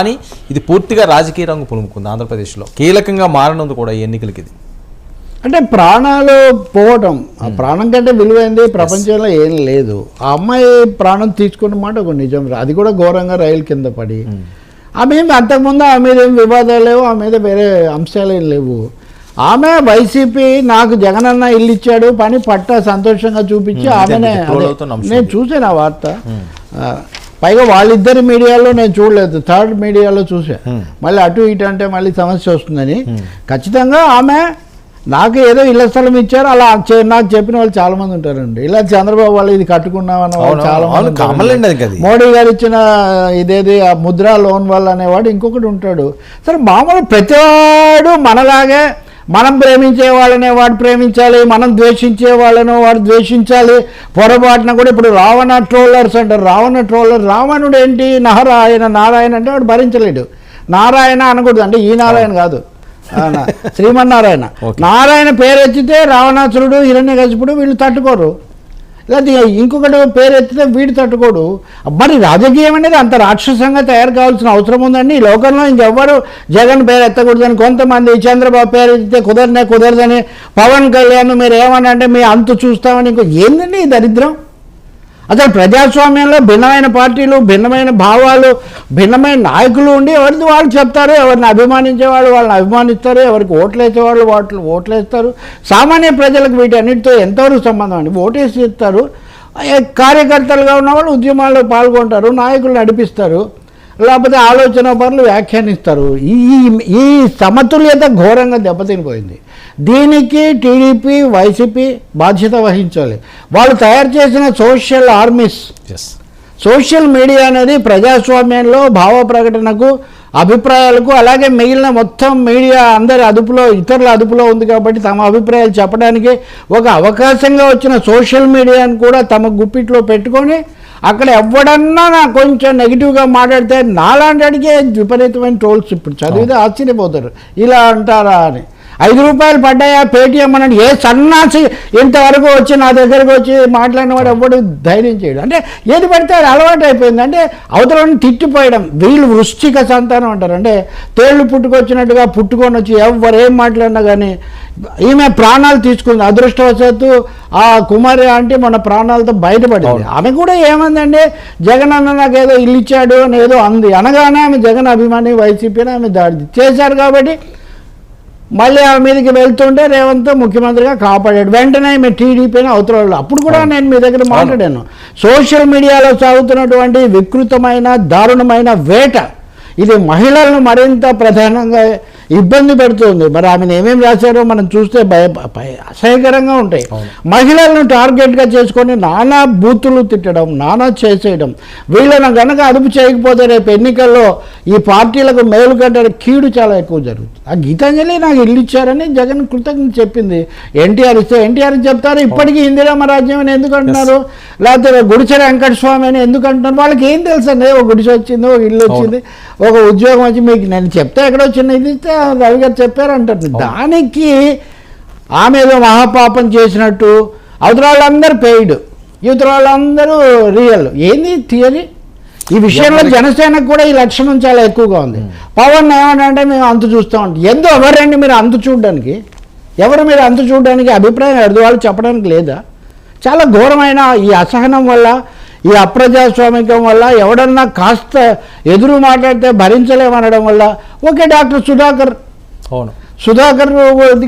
కానీ ఇది పూర్తిగా రాజకీయ రంగు పులుముకుంది ఆంధ్రప్రదేశ్లో. కీలకంగా మారనుంది కూడా ఈ ఎన్నికలకి ఇది. అంటే ప్రాణాలు పోవటం ఆ ప్రాణం కంటే విలువైంది ప్రపంచంలో ఏం లేదు. ఆ అమ్మాయి ప్రాణం తీసుకున్న మాట ఒక నిజం. అది కూడా ఘోరంగా రైలు కింద పడి. ఆమె ఏం అంతకుముందు ఆమె మీద ఏం వివాదాలు లేవు ఆమె మీద వేరే అంశాలు ఏం లేవు. ఆమె వైసీపీ నాకు జగనన్న ఇల్లు ఇచ్చాడు పని పట్ట సంతోషంగా చూపించి Hmm, ఆమెనే. నేను చూసాను ఆ వార్త. ఆ, పైగా వాళ్ళిద్దరి మీడియాలో నేను చూడలేదు. థర్డ్ మీడియాలో చూసా. Hmm. మళ్ళీ అటు ఇటు అంటే మళ్ళీ సమస్య వస్తుందని. ఖచ్చితంగా ఆమె నాకు ఏదో ఇళ్ళ స్థలం ఇచ్చారు అలా నాకు చెప్పిన వాళ్ళు చాలా మంది ఉంటారండి. ఇలా చంద్రబాబు వాళ్ళు ఇది కట్టుకున్నామన్న వాళ్ళు చాలా మంది. మోడీ గారు ఇచ్చిన ఇదేది ఆ ముద్రా లోన్ వల్ల అనేవాడు ఇంకొకటి ఉంటాడు. సరే మామూలు ప్రతివాడు మనలాగే మనం ప్రేమించే వాళ్ళనే వాడు ప్రేమించాలి మనం ద్వేషించే వాళ్ళను వాడు ద్వేషించాలి. పొరపాటున కూడా ఇప్పుడు రావణ ట్రోలర్స్ అంటారు రావణ ట్రోలర్ రావణుడు ఏంటి? నారాయణ నారాయణ అంటే వాడు భరించలేడు. నారాయణ అనకూడదు అంటే ఈ నారాయణ కాదు. శ్రీమన్నారాయణ. నారాయణ పేరు ఎత్తితే రావణాసురుడు హిరణ్యకశిపుడు వీళ్ళు తట్టుకోరు. లేకపోతే ఇంకొకటి పేరు ఎత్తితే వీడు తట్టుకోడు. మరి రాజకీయం అనేది అంత రాక్షసంగా తయారు కావాల్సిన అవసరం ఉందండి. ఈ లోకంలో ఇంకెవ్వరు జగన్ పేరు ఎత్తకూడదని కొంతమంది చంద్రబాబు పేరు ఎత్తితే కుదరనే కుదరదని పవన్ కళ్యాణ్ మీరు ఏమని అంటే మీ అంతు చూస్తామని ఇంకో ఏందండి ఈ దరిద్రం? అసలు ప్రజాస్వామ్యంలో భిన్నమైన పార్టీలు భిన్నమైన భావాలు భిన్నమైన నాయకులు ఉండి ఎవరిది వాళ్ళు చెప్తారు ఎవరిని అభిమానించే వాళ్ళు వాళ్ళని అభిమానిస్తారు ఎవరికి ఓట్లు వేసేవాళ్ళు వాటిని ఓట్లు వేస్తారు సామాన్య ప్రజలకు వీటన్నిటితో ఎంతవరకు సంబంధం అండి? ఓటేసి ఇస్తారు. కార్యకర్తలుగా ఉన్నవాళ్ళు ఉద్యమాల్లో పాల్గొంటారు నాయకులు నడిపిస్తారు. లేకపోతే ఆలోచన పనులు వ్యాఖ్యానిస్తారు. ఈ ఈ- సమతుల్యత ఘోరంగా దెబ్బతినిపోయింది. దీనికి టీడీపీ వైసీపీ బాధ్యత వహించాలి. వాళ్ళు తయారు చేసిన సోషల్ ఆర్మీస్ సోషల్ మీడియా అనేది ప్రజాస్వామ్యంలో భావ ప్రకటనకు అభిప్రాయాలకు అలాగే మిగిలిన మొత్తం మీడియా అందరి అదుపులో ఇతరుల అదుపులో ఉంది కాబట్టి తమ అభిప్రాయాలు చెప్పడానికి ఒక అవకాశంగా వచ్చిన సోషల్ మీడియాను కూడా తమ గుప్పిట్లో పెట్టుకొని అక్కడ ఎవడన్నా నా కొంచెం నెగిటివ్గా మాట్లాడితే నాలాంటికే విపరీతమైన ట్రోల్స్ ఇప్పుడు. చదివితే ఆశ్చర్యపోతారు. ఇలా అంటారా అని. ఐదు రూపాయలు పడ్డాయా పేటీఎం అనండి ఏ సన్నాసి ఇంతవరకు వచ్చి నా దగ్గరకు వచ్చి మాట్లాడిన వాడు ఎవ్వడు ధైర్యం చేయడు. అంటే ఏది పడితే అది అలవాటు అయిపోయింది. అంటే అవతలని తిట్టిపోయడం వీళ్ళు వృశ్చిక సంతానం అంటారు. అంటే తేళ్ళు పుట్టుకొచ్చినట్టుగా పుట్టుకొని వచ్చి ఎవరు ఏం మాట్లాడినా కానీ ఈమె ప్రాణాలు తీసుకుంది. అదృష్టవశాత్తు ఆ కుమారి అంటే మన ప్రాణాలతో బయటపడింది. ఆమె కూడా ఏమందండి జగన్ అన్న నాకు ఏదో ఇల్లు ఇచ్చాడు అని ఏదో అంది. అనగానే ఆమె జగన్ అభిమాని వైసీపీని ఆమె దాడి చేశారు కాబట్టి మళ్ళీ ఆ మీదకి వెళ్తుంటే రేవంత్ ముఖ్యమంత్రిగా కాపాడాడు. వెంటనే మీ టీడీపీని అవతల అప్పుడు కూడా నేను మీ దగ్గర మాట్లాడాను. సోషల్ మీడియాలో సాగుతున్నటువంటి వికృతమైన దారుణమైన వేట ఇది మహిళలను మరింత ప్రధానంగా ఇబ్బంది పెడుతుంది. మరి ఆమెను ఏమేమి రాశారో మనం చూస్తే భయ భయ- అసహ్యకరంగా ఉంటాయి. మహిళలను టార్గెట్గా చేసుకొని నానా బూతులు తిట్టడం నానా చేసేయడం వీళ్ళను గనక అదుపు చేయకపోతే రేపు ఎన్నికల్లో ఈ పార్టీలకు మేలు కంటే కీడు చాలా ఎక్కువ జరుగుతుంది. ఆ గీతాంజలి నాకు ఇల్లు ఇచ్చారని జగన్ కృతజ్ఞత చెప్పింది. ఎన్టీఆర్ ఇస్తే ఎన్టీఆర్ చెప్తారు ఇప్పటికీ ఇందిరామ రాజ్యం అని ఎందుకు అంటున్నారు? లేకపోతే గుడిచెర వెంకటస్వామి అని ఎందుకు అంటున్నారు? వాళ్ళకి ఏం తెలుసు అండి ఒక గుడిసె వచ్చింది ఒక ఇల్లు వచ్చింది ఒక ఉద్యోగం వచ్చి మీకు నేను చెప్తే ఎక్కడ వచ్చింది ఇది ఇస్తే రవి గారు చెప్పారంటారు దానికి ఆమె ఏదో మహాపాపం చేసినట్టు అవతల వాళ్ళందరూ పెయిడ్ యువతల వాళ్ళందరూ రియల్ ఏంది థియరీ ఈ విషయంలో జనసేనకు కూడా ఈ లక్షణం చాలా ఎక్కువగా ఉంది. పవన్ ఏమనంటే మేము అంతు చూస్తూ ఉంటాం. ఎందు ఎవరండి మీరు అంతు చూడడానికి? ఎవరు మీరు అంతు చూడడానికి అభిప్రాయం ఎదురు వాళ్ళు చెప్పడానికి లేదా? చాలా ఘోరమైన ఈ అసహనం వల్ల ఈ అప్రజాస్వామికం వల్ల ఎవడన్నా కాస్త ఎదురు మాట్లాడితే భరించలేమనడం వల్ల ఓకే డాక్టర్ సుధాకర్. అవును. సుధాకర్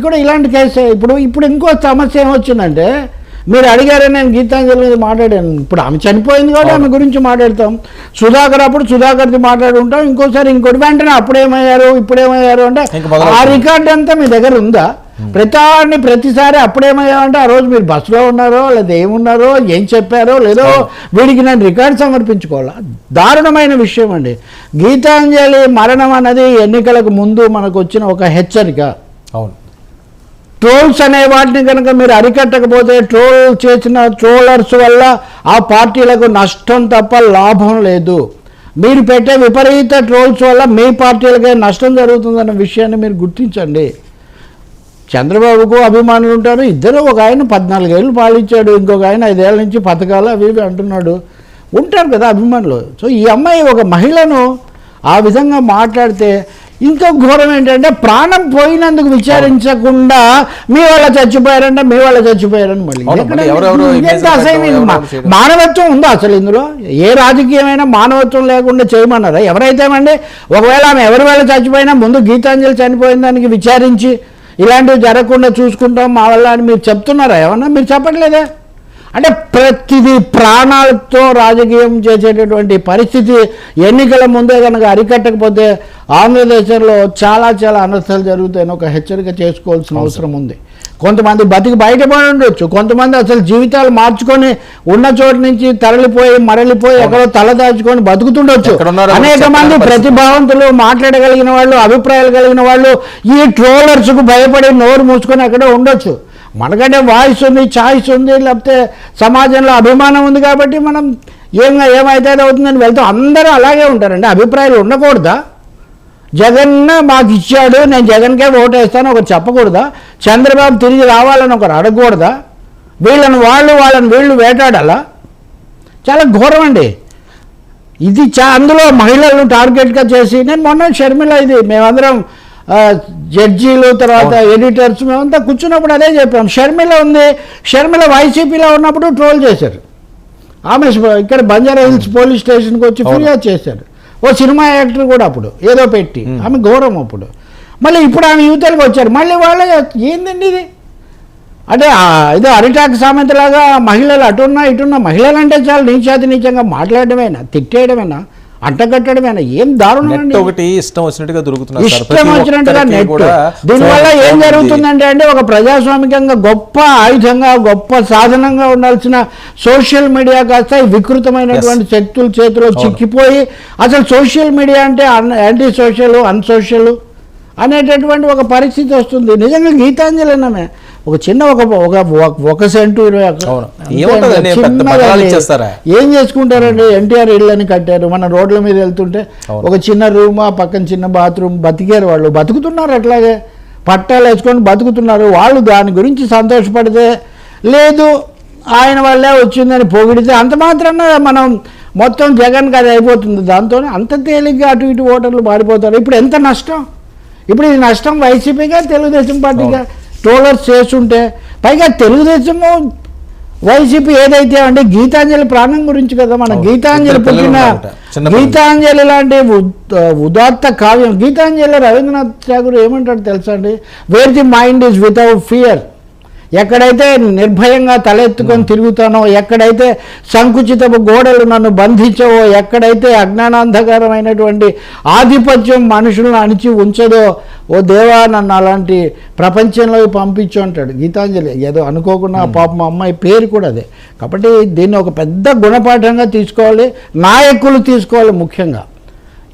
కూడా ఇలాంటి కేసే. ఇప్పుడు ఇప్పుడు ఇంకో సమస్య ఏమొచ్చిందంటే మీరు అడిగారని నేను గీతాంజలి మీద మాట్లాడాను. ఇప్పుడు ఆమె చనిపోయింది కాబట్టి ఆమె గురించి మాట్లాడతాం. సుధాకర్ అప్పుడు సుధాకర్ది మాట్లాడుకుంటాం ఇంకోసారి ఇంకోటి వెంటనే అప్పుడేమయ్యారు ఇప్పుడేమయ్యారు అంటే. ఆ రికార్డ్ అంతా మీ దగ్గర ఉందా? ప్రతివాడిని ప్రతిసారి అప్పుడేమయ్యామంటే ఆ రోజు మీరు బస్సులో ఉన్నారో లేదా ఏమున్నారో ఏం చెప్పారో లేదో వీడికి నేను రికార్డ్ సమర్పించుకోవాలా? దారుణమైన విషయం అండి. గీతాంజలి మరణం అన్నది ఎన్నికలకు ముందు మనకు వచ్చిన ఒక హెచ్చరిక. అవును. ట్రోల్స్ అనే వాటిని కనుక మీరు అరికట్టకపోతే ట్రోల్ చేసిన ట్రోలర్స్ వల్ల ఆ పార్టీలకు నష్టం తప్ప లాభం లేదు. మీరు పెట్టే విపరీత ట్రోల్స్ వల్ల మీ పార్టీలకే నష్టం జరుగుతుందన్న విషయాన్ని మీరు గుర్తించండి. చంద్రబాబుకు అభిమానులు ఉంటారు. ఇద్దరు ఒక ఆయన పద్నాలుగేళ్ళు పాలించాడు ఇంకొక ఆయన ఐదేళ్ళ నుంచి పథకాలు అవి ఇవి అంటున్నాడు. ఉంటారు కదా అభిమానులు. సో ఈ అమ్మాయి ఒక మహిళను ఆ విధంగా మాట్లాడితే ఇంకో ఘోరం ఏంటంటే ప్రాణం పోయినందుకు విచారించకుండా మీ వాళ్ళ చచ్చిపోయారంటే మీ వాళ్ళ చచ్చిపోయారని మళ్ళీ. అసహ్యం. మానవత్వం ఉందా అసలు ఇందులో? ఏ రాజకీయమైనా మానవత్వం లేకుండా చేయమన్నారా? ఎవరైతే అండి ఒకవేళ ఆమె ఎవరి వేళ చచ్చిపోయినా ముందు గీతాంజలి చనిపోయిన దానికి విచారించి ఇలాంటివి జరగకుండా చూసుకుంటాం మా వల్ల అని మీరు చెప్తున్నారా? ఏమన్నా? మీరు చెప్పట్లేదే? అంటే ప్రతిదీ ప్రాణాలతో రాజకీయం చేసేటటువంటి పరిస్థితి ఎన్నికల ముందే కనుక అరికట్టకపోతే ఆంధ్రదేశంలో చాలా చాలా అనర్థాలు జరుగుతాయని ఒక హెచ్చరిక చేసుకోవాల్సిన అవసరం ఉంది. కొంతమంది బతికి బయటపడి ఉండొచ్చు. కొంతమంది అసలు జీవితాలు మార్చుకొని ఉన్న చోటు నుంచి తరలిపోయి మరలిపోయి ఎక్కడో తలదాచుకొని బతుకుతుండొచ్చు. అనేక మంది. ప్రతిభావంతులు మాట్లాడగలిగిన వాళ్ళు అభిప్రాయాలు కలిగిన వాళ్ళు ఈ ట్రోలర్స్కు భయపడి నోరు మూసుకొని అక్కడే ఉండొచ్చు. మనకంటే వాయిస్ ఉంది ఛాయిస్ ఉంది లేకపోతే సమాజంలో అభిమానం ఉంది కాబట్టి మనం ఏం ఏమైతే అవుతుందని వెళ్తాం. అందరూ అలాగే ఉంటారండి. అభిప్రాయాలు ఉండకూడదా? జగన్ మాకు ఇచ్చాడు నేను జగన్కే ఓటు వేస్తాను ఒకరు చెప్పకూడదా? చంద్రబాబు తిరిగి రావాలని ఒకరు అడగకూడదా? వీళ్ళని వాళ్ళు వాళ్ళని వీళ్ళు వేటాడాలా? చాలా ఘోరం అండి. ఇది చా అందులో మహిళలను టార్గెట్గా చేసి నేను మొన్న షర్మిల ఇది మేమందరం జడ్జీలు తర్వాత ఎడిటర్స్ మేమంతా కూర్చున్నప్పుడు అదే చెప్పాం. షర్మిల ఉంది. షర్మిల వైసీపీలో ఉన్నప్పుడు ట్రోల్ చేశారు. ఆమె ఇక్కడ బంజారా హిల్స్ పోలీస్ స్టేషన్కి వచ్చి. ఫిర్యాదు చేశారు. ఓ సినిమా యాక్టర్ కూడా అప్పుడు ఏదో పెట్టి. ఆమె గౌరవం అప్పుడు. మళ్ళీ ఇప్పుడు ఆమె యువతలకు వచ్చారు. మళ్ళీ వాళ్ళే ఏందండి ఇది? అంటే ఏదో అరిటాక్ సామెతలాగా మహిళలు అటున్నా ఇటున్నా మహిళలు అంటే చాలా నీచాతి నీచంగా మాట్లాడమేనా తిట్టేయడమేనా? అంటగట్టడమేనా ఏం దారుణం ఒకటి ఇష్టం వచ్చినట్టుగా దొరుకుతున్నారు. ఇష్టం వచ్చినట్టుగా నెట్ దీనివల్ల ఏం. జరుగుతుందంటే అంటే ఒక ప్రజాస్వామికంగా గొప్ప ఆయుధంగా గొప్ప సాధనంగా ఉండాల్సిన సోషల్ మీడియా కాస్త వికృతమైనటువంటి శక్తుల చేతిలో చిక్కిపోయి అసలు సోషల్ మీడియా అంటే యాంటీ సోషల్ అన్సోషల్ అనేటటువంటి ఒక పరిస్థితి వస్తుంది. నిజంగా గీతాంజలి అన్నమే ఒక చిన్న ఒక ఒక ఒక- సెంటు ఇరవై? ఏం చేసుకుంటారండి? ఎన్టీఆర్ ఇళ్ళని కట్టారు. మన రోడ్ల మీద వెళ్తుంటే. ఒక చిన్న రూమ్ ఆ పక్కన చిన్న బాత్రూమ్ బతికారు వాళ్ళు. బతుకుతున్నారు అట్లాగే. పట్టాలు వేసుకొని బతుకుతున్నారు. వాళ్ళు దాని గురించి సంతోషపడితే లేదు ఆయన వల్లే వచ్చిందని పొగిడితే అంత మాత్రాన మనం మొత్తం జగన్కి అది అయిపోతుంది. దాంతో అంత తేలిగ్గా అటు ఇటు ఓటర్లు మారిపోతారు. ఇప్పుడు ఎంత నష్టం? ఇప్పుడు ఇది నష్టం వైసీపీగా తెలుగుదేశం పార్టీగా ట్రోలర్స్ చేస్తుంటే పైగా తెలుగుదేశము వైసీపీ ఏదైతే అంటే గీతాంజలి ప్రాణం గురించి కదా మన. గీతాంజలి పుట్టిన. గీతాంజలి లాంటి ఉద్- ఉదాత్త కావ్యం గీతాంజలి రవీంద్రనాథ్ ఠాగూర్ ఏమంటాడు తెలుసా అండి where the mind is without fear ఎక్కడైతే నిర్భయంగా తలెత్తుకొని తిరుగుతానో ఎక్కడైతే సంకుచితపు గోడలు నన్ను బంధించవో ఎక్కడైతే అజ్ఞానాంధకారమైనటువంటి ఆధిపత్యం మనుషులను అణిచి ఉంచదో ఓ దేవా నన్ను అలాంటి ప్రపంచంలోకి పంపించు అంటాడు గీతాంజలి. ఏదో అనుకోకుండా పాప మా అమ్మాయి పేరు కూడా అదే. కాబట్టి దీన్ని ఒక పెద్ద గుణపాఠంగా తీసుకోవాలి నాయకులు తీసుకోవాలి ముఖ్యంగా.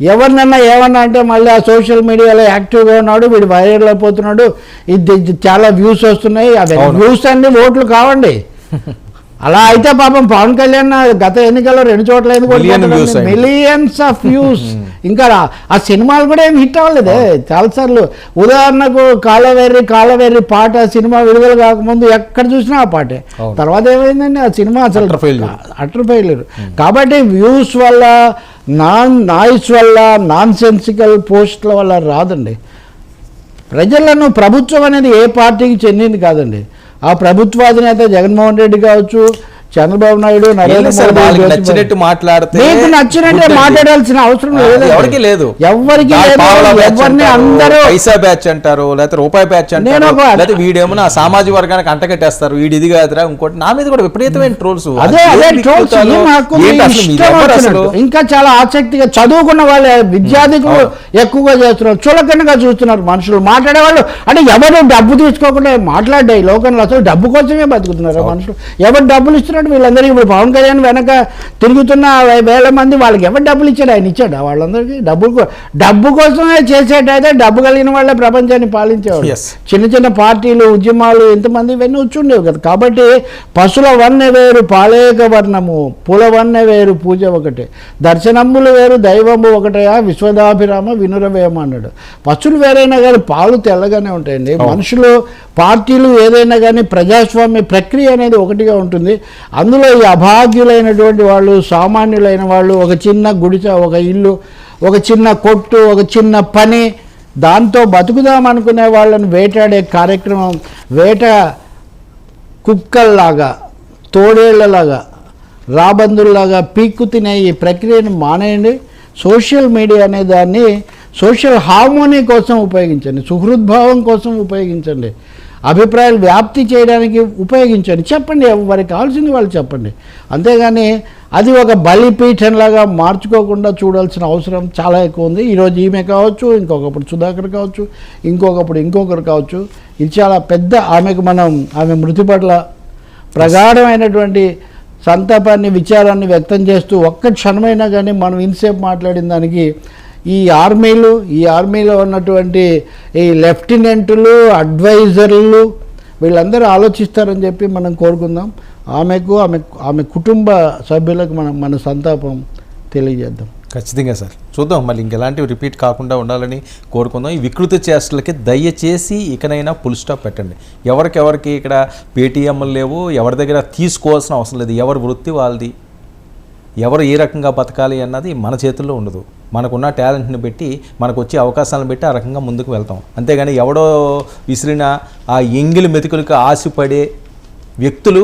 ఎవరినన్నా ఏమన్నా అంటే మళ్ళీ ఆ సోషల్ మీడియాలో యాక్టివ్గా ఉన్నాడు వీడు వైరల్ అయిపోతున్నాడు. ఇది చాలా వ్యూస్ వస్తున్నాయి. అవును. వ్యూస్ అన్ని ఓట్లు కావండి. అలా అయితే పాపం పవన్ కళ్యాణ్ గత ఎన్నికల్లో రెండు చోట్ల. మిలియన్స్ ఆఫ్ వ్యూస్ ఇంకా ఆ సినిమాలు కూడా ఏం హిట్ అవ్వలేదే. చాలాసార్లు ఉదాహరణకు కాలవేరి కాలవేరి పాట సినిమా విడుదల కాకముందు ఎక్కడ చూసినా ఆ పాటే. తర్వాత ఏమైందండి ఆ సినిమా అసలు. అటర్ ఫెయిల్యూర్ కాబట్టి వ్యూస్ వల్ల నాన్ నాయిస్ వల్ల నాన్ సెన్సికల్ పోస్ట్ల వల్ల రాదండి. ప్రజలను ప్రభుత్వం అనేది ఏ పార్టీకి చెందింది కాదండి. ఆ ప్రభుత్వాధినేత జగన్మోహన్ రెడ్డి కావచ్చు చంద్రబాబు నాయుడు నచ్చినట్టు మాట్లాడితే మీకు నచ్చినట్టే గుడ్డండి. మాట్లాడాల్సిన అవసరం లేదు. ఎవరికి లేదు. ఎవరికి ఎవరిని అందరూ పైసా బ్యాచ్ అంటారు లేకపోతే రూపాయి బ్యాచ్ అంటారు లేకపోతే వీడేమో నా సామాజిక వర్గానికి అంటగట్టేస్తారు వీడి ఇది కాదురా ఇంకోటి నా మీద కూడా విపరీతమైన ట్రోల్స్. అదే అదే. ఇంకా చాలా ఆసక్తిగా చదువుకున్న వాళ్ళే విద్యార్థికులు ఎక్కువగా చేస్తున్నారు. చులకనగా చూస్తున్నారు మనుషులు. మాట్లాడే వాళ్ళు అంటే ఎవరు డబ్బు తీసుకోకుండా మాట్లాడే లోకంలో అసలు డబ్బు కోసమే బతుకుతున్నారు మనుషులు. ఎవరు డబ్బులు ఇస్తున్నట్టు వీళ్ళందరికీ ఇప్పుడు పవన్ కళ్యాణ్ వెనక తిరుగుతున్న వేల మంది వాళ్ళకి ఎవరు డబ్బులు ఇచ్చాడు ఆయన ఇచ్చాడు? వాళ్ళందరికీ డబ్బులు డబ్బు కోసమే చేసేటైతే డబ్బు కలిగిన వాళ్ళే ప్రపంచాన్ని పాలించేవాడు. చిన్న చిన్న పార్టీలు ఉద్యమాలు ఇంతమంది ఇవన్నీ వచ్చి ఉండేవి కదా. కాబట్టి పశుల వన్నె వేరు పాలేక వర్ణము పూల వన్నె వేరు పూజ ఒకటే. దర్శనములు వేరు దైవము ఒకటయా విశ్వదాభిరామ వినురవేమ అన్నాడు. పశువులు వేరైనా కానీ పాలు తెల్లగానే ఉంటాయండి. మనుషులు పార్టీలు ఏదైనా కానీ ప్రజాస్వామ్య ప్రక్రియ అనేది ఒకటిగా ఉంటుంది. అందులో ఈ అభాగ్యులైనటువంటి వాళ్ళు సామాన్యులైన వాళ్ళు ఒక చిన్న గుడిసె ఒక ఇల్లు ఒక చిన్న కొట్టు ఒక చిన్న పని దాంతో బతుకుదామనుకునే వాళ్ళని వేటాడే కార్యక్రమం వేట కుక్కల్లాగా తోడేళ్ళలాగా రాబందుల్లాగా పీక్కు తినే ఈ ప్రక్రియను మానేయండి. సోషల్ మీడియా అనే దాన్ని సోషల్ హార్మోనీ కోసం ఉపయోగించండి సుహృద్భావం కోసం ఉపయోగించండి. అభిప్రాయాలు వ్యాప్తి చేయడానికి ఉపయోగించండి. చెప్పండి వారికి కావాల్సింది వాళ్ళు చెప్పండి. అంతేగాని అది ఒక బలిపీఠంలాగా మార్చుకోకుండా చూడాల్సిన అవసరం చాలా ఎక్కువ ఉంది. ఈరోజు ఈమె కావచ్చు ఇంకొకప్పుడు సుధాకర్ కావచ్చు ఇంకొకప్పుడు ఇంకొకరు కావచ్చు. ఇది చాలా పెద్ద ఆమెకు మనం ఆమె మృతి పట్ల ప్రగాఢమైనటువంటి సంతాపాన్ని విచారాన్ని వ్యక్తం చేస్తూ ఒక్క క్షణమైనా కానీ మనం ఇన్సేపు మాట్లాడిన దానికి ఈ ఆర్మీలు ఈ ఆర్మీలో ఉన్నటువంటి ఈ లెఫ్టినెంట్లు అడ్వైజర్లు వీళ్ళందరూ ఆలోచిస్తారని చెప్పి మనం కోరుకుందాం. ఆమెకు ఆమె ఆమె కుటుంబ సభ్యులకు మనం మన సంతాపం తెలియజేద్దాం. ఖచ్చితంగా సార్. చూద్దాం మళ్ళీ ఇంకెలాంటివి రిపీట్ కాకుండా ఉండాలని కోరుకుందాం. ఈ వికృత చేష్టలకి దయచేసి ఇకనైనా ఫుల్ స్టాప్ పెట్టండి. ఎవరికెవరికి ఇక్కడ పేటీఎంలు లేవు ఎవరి దగ్గర తీసుకోవాల్సిన అవసరం లేదు. ఎవరి వృత్తి వాళ్ళది? ఎవరు ఏ రకంగా బతకాలి అన్నది మన చేతుల్లో ఉండదు. మనకున్న టాలెంట్ని పెట్టి మనకు వచ్చే అవకాశాలను పెట్టి ఆ రకంగా ముందుకు వెళ్తాం. అంతేగాని ఎవడో విసిరిన ఆ ఎంగిలి మెతుకులకు ఆశపడే వ్యక్తులు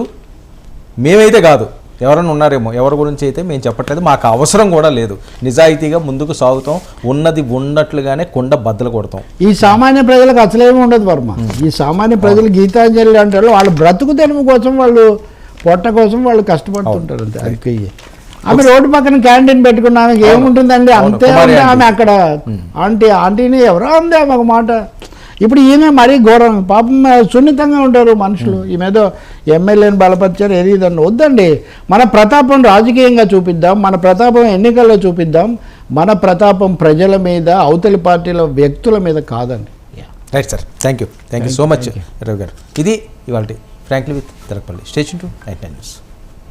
మేమైతే కాదు. ఎవరైనా ఉన్నారేమో ఎవరి గురించి అయితే మేము చెప్పట్లేదు మాకు అవసరం కూడా లేదు. నిజాయితీగా ముందుకు సాగుతాం. ఉన్నది ఉన్నట్లుగానే కొండ బద్దలు కొడతాం. ఈ సామాన్య ప్రజలకు అసలేమి ఉండదు వర్మ. ఈ సామాన్య ప్రజలు గీతాంజలి అంటారు వాళ్ళు బ్రతుకు తెరువు కోసం వాళ్ళు పొట్ట కోసం వాళ్ళు కష్టపడుతుంటారు అంతే ఆమె రోడ్డు పక్కన క్యాంటీన్ పెట్టుకున్న ఆమెకి ఏముంటుందండి? అంతే ఉంది. ఆమె అక్కడ. ఆంటీ ఆంటీని ఎవరో ఉంది ఆమె ఒక మాట. ఇప్పుడు ఈమె మరీ ఘోరం. పాపం సున్నితంగా ఉంటారు మనుషులు. ఈమెదో ఎమ్మెల్యేని బలపరిచారు ఏది వద్దండి. మన ప్రతాపం రాజకీయంగా చూపిద్దాం. మన ప్రతాపం ఎన్నికల్లో చూపిద్దాం. మన ప్రతాపం ప్రజల మీద అవతలి పార్టీల వ్యక్తుల మీద కాదండి. Right sir thank you thank you so much Ravi గారు. ఇది ఇవాళ frankly with Telapalli station tonight news